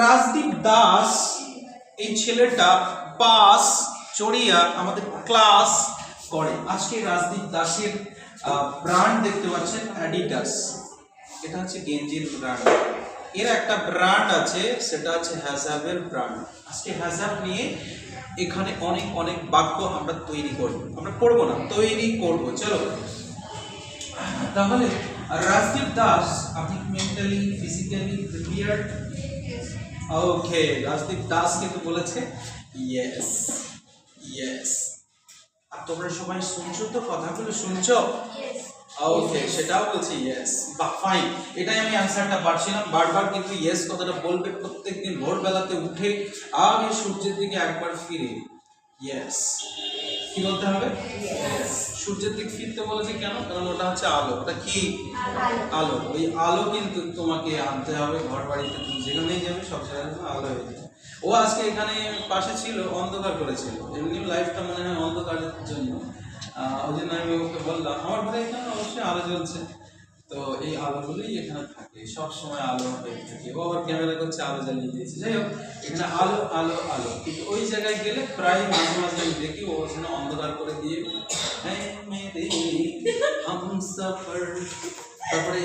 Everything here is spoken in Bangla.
রাজদীপ দাস, এই ছেলেটা বাস চড়িয়া আমাদের ক্লাস করে। আজকে রাজদীপ দাসের ব্র্যান্ড দেখতে পাচ্ছেন অ্যাডিডাস। এটা হচ্ছে গেঞ্জির ব্র্যান্ড। এর একটা ব্র্যান্ড আছে, সেটা হচ্ছে হ্যাজাবের ব্র্যান্ড। আজকে হ্যাজাব নিয়ে এখানে অনেক অনেক বাক্য আমরা তৈরি করব। আমরা পড়ব না, তৈরি করব। চলো। তাহলে রাজদীপ দাস, আপনি mentally physically prepared okay Rajdeep Das কিন্তু বলেছে। ইয়েস ইয়েস আর তোমরা সবাই শুনছো তো কথাগুলো? শুনছো. ওকে সেটাও বলছি ইয়েস বা ফাইন এটাই আমি অ্যান্সারটা পারছিলাম বারবার কিন্তু ইয়েস কথাটা বলবে প্রত্যেকদিন ভোরবেলাতে উঠে আগে সূর্যের দিকে একবার ফিরে। ইয়েস কি বলতে হবে? সূর্যের দিক ফিরতে বলেছে কেন? কারণ ওটা হচ্ছে আলো। ওটা কি? আলো। ওই আলো কিন্তু তোমাকে আনতে হবে। ঘর বাড়িতে তুমি যেখানেই যাবে, সব জায়গায় আলো হয়ে যাবে। ও আজকে এখানে পাশে ছিল, অন্ধকার করেছিল। এমনি লাইফটা মনে হয় অন্ধকারের জন্য। ওই জন্য আমি ওকে বললাম। আমার ঘরে এখানে অবশ্যই আলো জ্বলছে। তো এই আলোগুলোই এখানে থাকে। সবসময় আলো থাকে। ও আবার ক্যামেরা করছে, আলো জ্বালিয়ে দিয়েছে। যাই হোক, এখানে আলো আলো আলো। কিন্তু ওই জায়গায় গেলে প্রায় মাঝে মাঝে আমি দেখি ও ওখানে অন্ধকার করে দিয়ে হ্যাঁ তারপরে